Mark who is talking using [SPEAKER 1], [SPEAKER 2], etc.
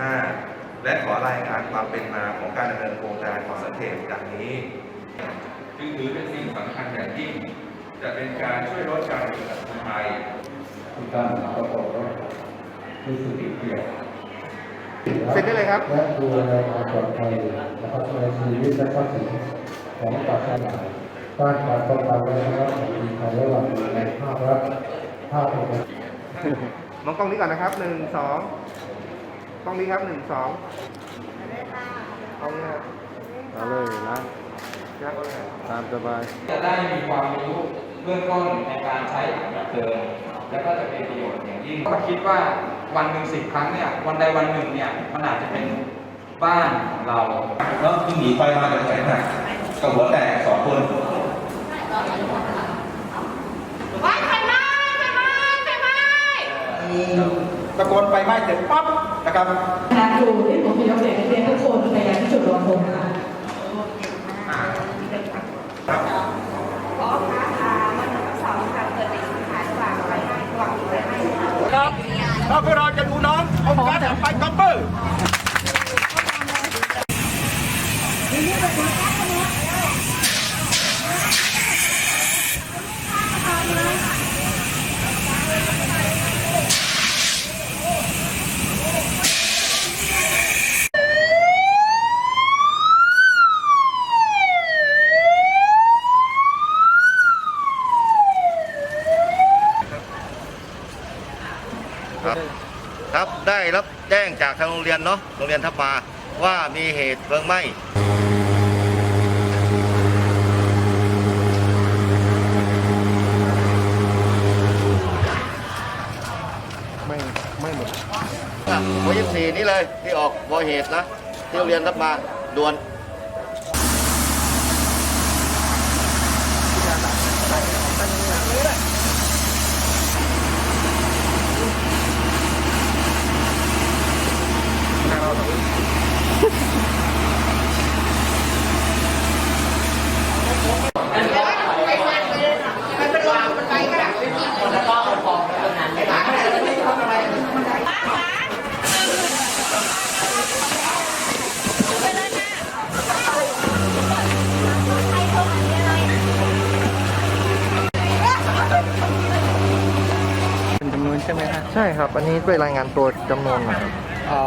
[SPEAKER 1] 5และขอรายงานความเป็นมาของการดำเนินโครงการของสังเขตดังนี้จึงถือเป็นสิ่งสำคัญอย่างยิ่งจะเป็นการช่วยลดการเกิดอัคคีภัย
[SPEAKER 2] ทุกท่านก็ขอรู้สึกเกียรติ
[SPEAKER 3] เสร็จได้เลยครับ
[SPEAKER 2] และดูแลความปลอดภัยนะครับในชีวิตและทรัพย์สินของประชาชนด้านการป้องกันและรักษาความปลอดภัยระหว่างอยู่ในภาครัฐภาคเอกชน
[SPEAKER 3] มองกล้องนี้ก่อนนะครับหนึ่งสอง กล้องนี้ครับหนึ่งสองกล้องนี้ครับ
[SPEAKER 4] เอาเลยนะ
[SPEAKER 3] ยักษ์เลย
[SPEAKER 4] ตามสบาย
[SPEAKER 5] จะได้มีความรู้เบื้องต้นในการใช้ถังดับเพลิงแล้วก็จะเป็นประโยชน์อย่างยิ่งก็คิดว่าวันหนึ่งสิบครั้งเนี่ยวันใดวันหนึ่งเนี่ยมันอาจจะเป็นบ้านของเรา
[SPEAKER 1] แล้วที่หนีไฟมาจากไหนน่ะกับหัวแตกสองคน
[SPEAKER 6] ว้ายไฟไหม้ไฟไหม้ไฟไหม้
[SPEAKER 7] ตะโกนไฟไหม้เสร็จปั๊บนะครับ
[SPEAKER 8] คณะครูที่ผมมียกเด็กนักเรียนทุกคนไปยังที่จุดรวมพลค่ะ
[SPEAKER 6] ขอค้าอ่าวันหนึ่งกับสองค่ะเกิดเป็นปัญหาระหว่างไฟไหม้ระหว่างที่ไฟไหม้
[SPEAKER 7] ครับแล้วพวกเราจะดูน้องอมการไฟคัมเปอร์
[SPEAKER 9] ครับ ครับได้รับแจ้งจากทางโรงเรียนเนาะโรงเรียนทับมาว่ามีเหตุเพลิงไหม้
[SPEAKER 4] ไม่ไม่หมด
[SPEAKER 9] วันยี่สี่นี้เลยที่ออกวอเหตุนะที่โรงเรียนทับมาด่วน
[SPEAKER 4] เป็นจำนวน ใช่ไหมฮะ
[SPEAKER 3] ใช่ครับ อันนี้ด้วยรายงานตัวจำนวนนะครับ
[SPEAKER 4] อ๋อ